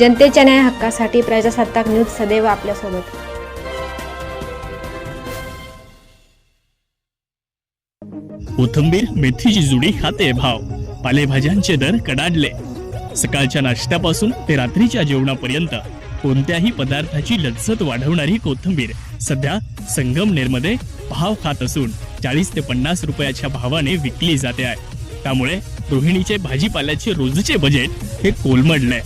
जनतेच्या न्याय हक्कासाठी प्रजासत्ताक न्यूज सदैव आपल्यासोबत. कोथंबीर मेथीची जुडी खाते भाव. पालेभाज्यांचे दर कडाडले. सकाळच्या नाश्त्यापासून ते रात्रीच्या जेवणापर्यंत कोणत्याही पदार्थाची लज्जत वाढवणारी कोथंबीर सध्या संगमनेरमध्ये भाव खात असून चाळीस ते पन्नास रुपयाच्या भावाने विकली जाते आहे. त्यामुळे रोहिणीचे भाजीपाल्याचे रोजचे बजेट हे कोलमडलंय.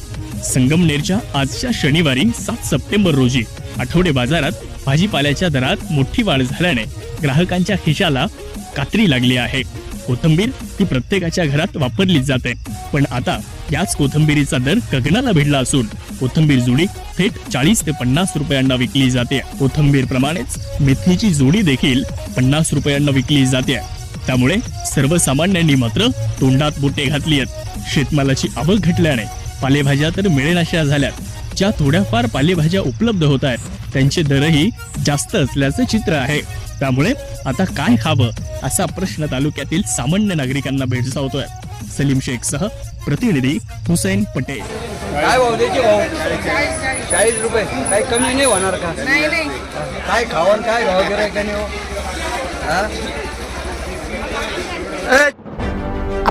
संगमनेरच्या आजच्या शनिवारी सात सप्टेंबर रोजी आठवडे बाजारात भाजीपाल्याच्या दरात मोठी वाढ झाल्याने ग्राहकांच्या खिशाला कात्री लागली आहे. कोथंबीर ही प्रत्येकाच्या घरात वापरली जाते पण आता याच कोथंबीरीचा दर गगनाला भिडला असून कोथंबीर जुडी थेट चाळीस ते पन्नास रुपयांना विकली जाते. कोथंबीर प्रमाणेच मेथीची जोडी देखील पन्नास रुपयांना विकली जाते. त्यामुळे सर्वसामान्यांनी मात्र तोंडात बोटे घातली आहेत. शेतमालाची आवक घटल्याने पालेभाज्या तर मिळेनाशा झाल्यात ज्या थोड्याफार पालेभाज्या उपलब्ध होत आहेत. त्यांचे दरही जास्त असल्याचं चित्र आहे. त्यामुळे आता काय खावं असा प्रश्न तालुक्यातील सामान्य नागरिकांना भेडसावतोय. सलीम शेख सह प्रतिनिधी हुसैन पटेल. काय भाव द्यायचे भाऊ चाळीस रुपये. काही कमी नाही होणार का? नाही नाही. काय खावण काय भाव गिरायकाने हो? हा?